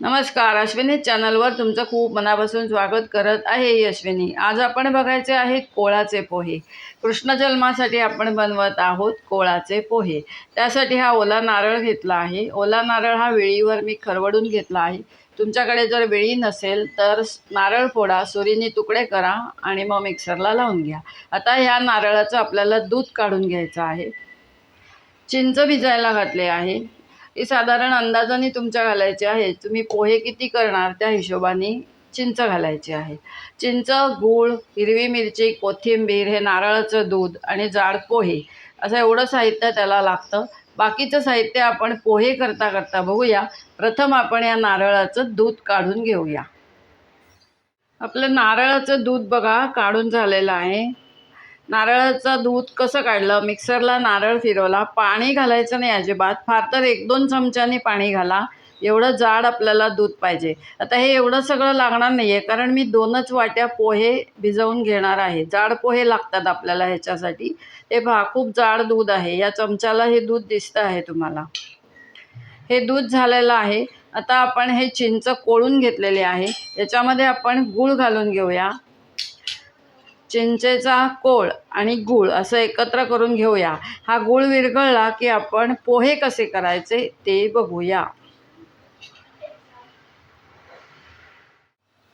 नमस्कार अश्विनी चॅनलवर तुमचं खूप मनापासून स्वागत करत आहे अश्विनी. आज आपण बघायचे आहेत कोळाचे पोहे. कृष्ण जन्मासाठी आपण बनवत आहोत कोळाचे पोहे. त्यासाठी हा ओला नारळ घेतला आहे. ओला नारळ हा वेळीवर मी खरवडून घेतला आहे. तुमच्याकडे जर वेळी नसेल तर नारळ फोडा सुरीने तुकडे करा आणि मग मिक्सरला लावून घ्या. आता ह्या नारळाचं आपल्याला दूध काढून घ्यायचं आहे. चिंच भिजायला घातले आहे. ती साधारण अंदाजाने तुमच्या घालायचे आहे. तुम्ही पोहे किती करणार त्या हिशोबाने चिंच घालायची आहे. चिंच गूळ हिरवी मिरची कोथिंबीर हे नारळाचं दूध आणि जाड पोहे असं एवढं साहित्य त्याला लागतं. बाकीचं साहित्य आपण पोहे करता करता बघूया. प्रथम आपण या नारळाचं दूध काढून घेऊया. आपलं नारळाचं दूध बघा काढून झालेलं आहे. नारळाचं दूध कसं काढलं? मिक्सरला नारळ फिरवला. पाणी घालायचं नाही अजिबात. फार तर एक दोन चमच्यानी पाणी घाला. एवढं जाड आपल्याला दूध पाहिजे. आता हे एवढं सगळं लागणार नाही आहे कारण मी दोनच वाट्या पोहे भिजवून घेणार आहे. जाड पोहे लागतात आपल्याला ह्याच्यासाठी. हे भा खूप जाड दूध आहे. या चमच्याला हे दूध दिसतं आहे तुम्हाला. हे दूध झालेलं आहे. आता आपण हे चिंच कोळून घेतलेले आहे. याच्यामध्ये आपण गूळ घालून घेऊया. चिंचेचा कोळ आणि गूळ असं एकत्र करून घेऊया. हा गूळ विरघळला की आपण पोहे कसे करायचे ते बघूया.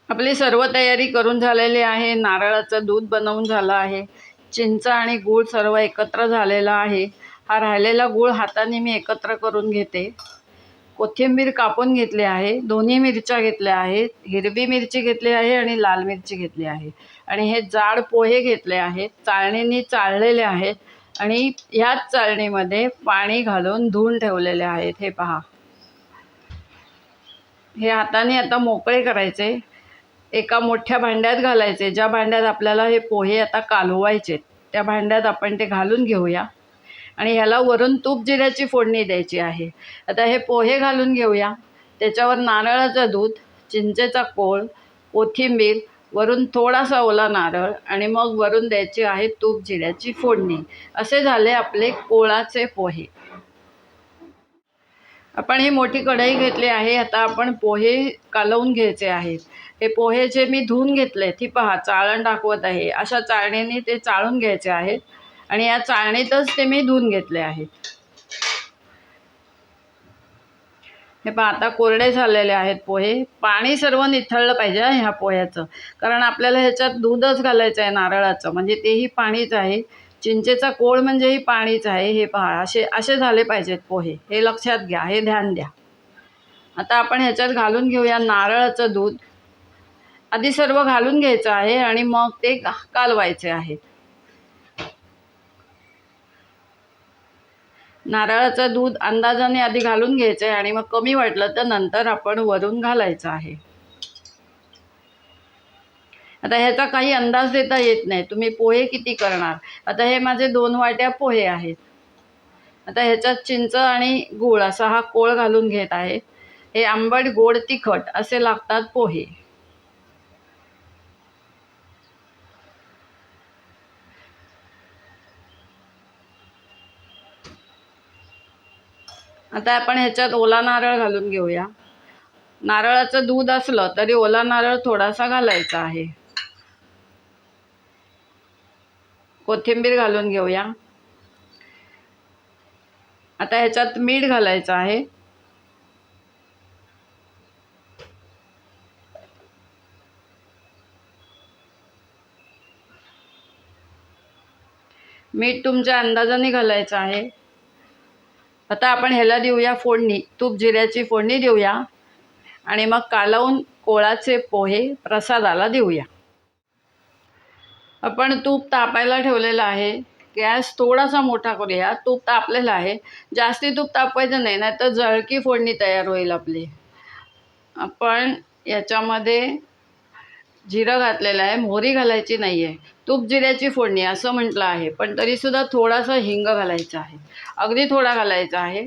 आपली सर्व तयारी करून झालेली आहे. नारळाचं दूध बनवून झालं आहे. चिंच आणि गूळ सर्व एकत्र झालेला आहे. हा राहिलेला गूळ हाताने मी एकत्र करून घेते. कोथिंबीर कापून घेतली आहे दोन्ही मिरच्या घेतल्या आहेत हिरवी मिरची घेतली आहे आणि लाल मिरची घेतली आहे. आणि हे जाड पोहे घेतले आहेत चाळणीने चाळलेले आहेत आणि ह्याच चाळणीमध्ये पाणी घालून धुवून ठेवलेले आहेत. हे पहा. हे हाताने आता मोकळे करायचे. एका मोठ्या भांड्यात घालायचे. ज्या भांड्यात आपल्याला हे पोहे आता कालवायचे त्या भांड्यात आपण ते घालून घेऊया. आणि ह्याला वरून तूप जिऱ्याची फोडणी द्यायची आहे. आता हे पोहे घालून घेऊया. त्याच्यावर नारळाचं दूध चिंचेचा कोळ कोथिंबीर वरून थोडासा ओला नारळ आणि मग वरून द्यायची आहे तूप जिऱ्याची फोडणी. असे झाले आपले कोळाचे पोहे. आपण ही मोठी कढई घेतली आहे. आता आपण पोहे कालवून घ्यायचे आहेत. हे पोहे जे मी धुवून घेतले ती पहा चाळण दाखवत आहे. अशा चाळणीने ते चाळून घ्यायचे आहेत. आणि या चाळणीतच ते मी धुवून घेतले आहेत. हे पहा आता कोरडे झालेले आहेत पोहे. पाणी सर्व निथळलं पाहिजे ह्या पोह्याचं. कारण आपल्याला ह्याच्यात दूधच घालायचं आहे नारळाचं. म्हणजे तेही पाणीच आहे. चिंचेचा कोळ म्हणजेही पाणीच आहे. हे पहा असे असे झाले पाहिजेत पोहे. हे लक्षात घ्या हे ध्यान द्या. आता आपण ह्याच्यात घालून घेऊया नारळाचं दूध. आधी सर्व घालून घ्यायचं आहे आणि मग ते कालवायचे आहे. नारळाचं दूध अंदाजाने आधी घालून घ्यायचं आहे आणि मग कमी वाटलं तर नंतर आपण वरून घालायचं आहे. आता ह्याचा काही अंदाज देता येत नाही. तुम्ही पोहे किती करणार? आता हे माझे दोन वाट्या पोहे आहेत. आता ह्याच्यात चिंच आणि गूळ असा हा कोळ घालून घेत आहे. हे आंबट गोड तिखट असे लागतात पोहे. आता आपण ह्याच्यात ओला नारळ घालून घेऊया. नारळाचं दूध असलं तरी ओला नारळ थोडासा घालायचा आहे. कोथिंबीर घालून घेऊया. आता ह्याच्यात मीठ घालायचं आहे. मीठ तुमच्या अंदाजाने घालायचं आहे. आता आपण ह्याला देऊया फोडणी तूप जिऱ्याची फोडणी देऊया. आणि मग कालवून कोळाचे पोहे प्रसादाला देऊया. आपण तूप तापायला ठेवलेलं आहे. गॅस थोडासा मोठा करूया. तूप तापलेलं आहे. जास्ती तूप तापवायचं नाही नाही तर जळकी फोडणी तयार होईल आपली. आपण याच्यामध्ये जिरं घातलेलं आहे मोहरी घालायची नाही आहे तूप जिऱ्याची फोडणी असं म्हटलं आहे पण तरीसुद्धा थोडासा हिंग घालायचा आहे. अगदी थोडा घालायचा आहे.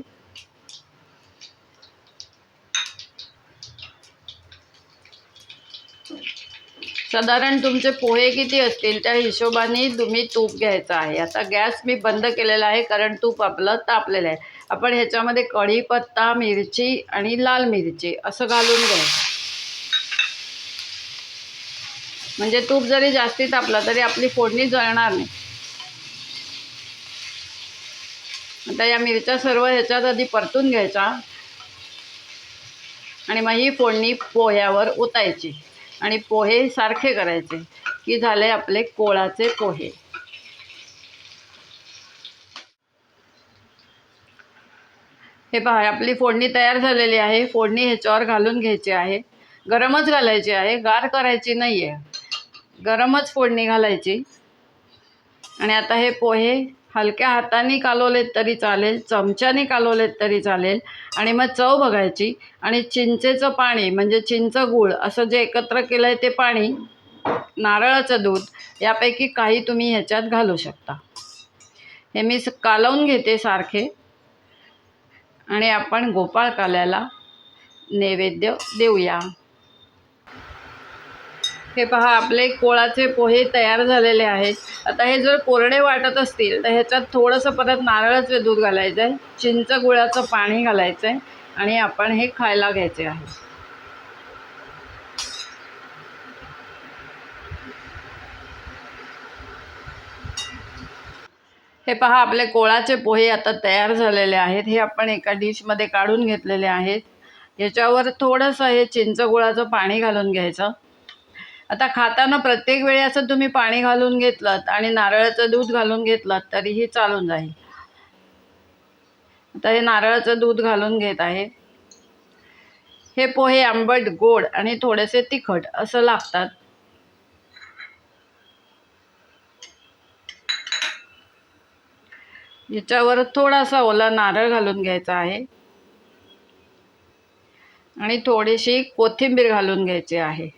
साधारण तुमचे पोहे किती असतील त्या हिशोबाने तुम्ही तूप घ्यायचं आहे. आता गॅस मी बंद केलेला आहे कारण तूप आपलं तापलेलं आहे. आपण ह्याच्यामध्ये कढीपत्ता मिरची आणि लाल मिरची असं घालून घ्यायचं म्हणजे तूप जरी जास्ती तापला तरी आपली फोडणी जळणार नाही. आता या मिरच्या सर्व ह्याच्यात आधी परतून घ्यायचा. आणि मग ही फोडणी पोह्यावर ओतायची. आणि पोहे सारखे करायचे की झाले आपले कोळाचे पोहे. हे पहा आपली फोडणी तयार झालेली आहे. फोडणी ह्याच्यावर घालून घ्यायची आहे. गरमच घालायची आहे. गार करायची नाही आहे गरमच फोडणी घालायची आणि आता हे पोहे हलक्या हाताने कालवलेत तरी चालेल चमच्याने कालवलेत तरी चालेल. आणि मग चव बघायची. आणि चिंचेचं पाणी म्हणजे चिंच गूळ असं जे एकत्र केलं आहे ते पाणी नारळाचं दूध यापैकी काही तुम्ही ह्याच्यात घालू शकता. हे मी स- कालवून घेते सारखे. आणि आपण गोपाळ काल्याला नैवेद्य देऊया. हे पहा आपले कोळाचे पोहे तयार झालेले आहेत. आता हे जर कोरडे वाटत असतील तर ह्याच्यात थोडंसं परत नारळाचं दूध घालायचं आहे. चिंच गुळाचं पाणी घालायचं आहे आणि आपण हे खायला घ्यायचे आहे. हे पहा आपले कोळाचे पोहे आता तयार झालेले आहेत. हे आपण एका डिशमध्ये काढून घेतलेले आहेत. याच्यावर थोडंसं हे चिंच गुळाचं पाणी घालून घ्यायचं. आता खाताना प्रत्येक वेळी असं तुम्ही पाणी घालून घेतलं आणि नारळाचं दूध घालून घेतलं तरीही चालून जाईल. आता हे नारळाचं दूध घालून घेत आहे. हे पोहे आंबट गोड आणि थोडेसे तिखट असं लागतात. याच्यावर थोडासा ओला नारळ घालून घ्यायचा आहे. आणि थोडीशी कोथिंबीर घालून घ्यायची आहे.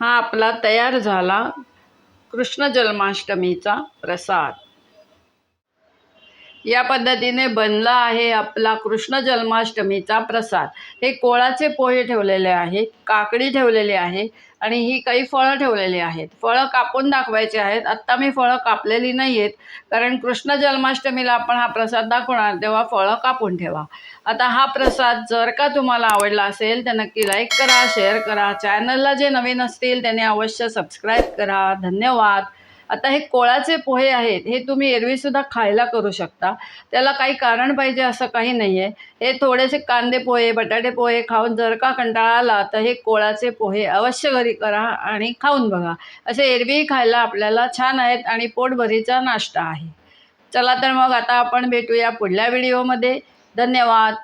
हा आपला तयार झाला कृष्ण जन्माष्टमीचा प्रसाद. या पद्धतीने बनला आहे आपला कृष्ण जन्माष्टमीचा प्रसाद. हे कोळाचे पोहे ठेवलेले आहेत काकडी ठेवलेली आहे आणि ही काही फळं ठेवलेली आहेत. फळं कापून दाखवायची आहेत. आत्ता मी फळं कापलेली नाही आहेत कारण कृष्ण जन्माष्टमीला आपण हा प्रसाद दाखवणार तेव्हा फळं कापून ठेवा. आता हा प्रसाद जर का तुम्हाला आवडला असेल तर नक्की लाईक करा शेअर करा. चॅनलला जे नवीन असतील त्यांनी अवश्य सबस्क्राईब करा. धन्यवाद. आता हे कोळाचे पोहे आहेत हे तुम्ही एरवीसुद्धा खायला करू शकता. त्याला काही कारण पाहिजे असं काही नाही आहे हे थोडेसे कांदे पोहे बटाटे पोहे खाऊन जर का कंटाळा आला तर हे कोळाचे पोहे अवश्य घरी करा आणि खाऊन बघा. असे एरवीही खायला आपल्याला छान आहेत आणि पोटभरीचा नाश्ता आहे. चला तर मग आता आपण भेटूया पुढल्या व्हिडिओमध्ये. धन्यवाद.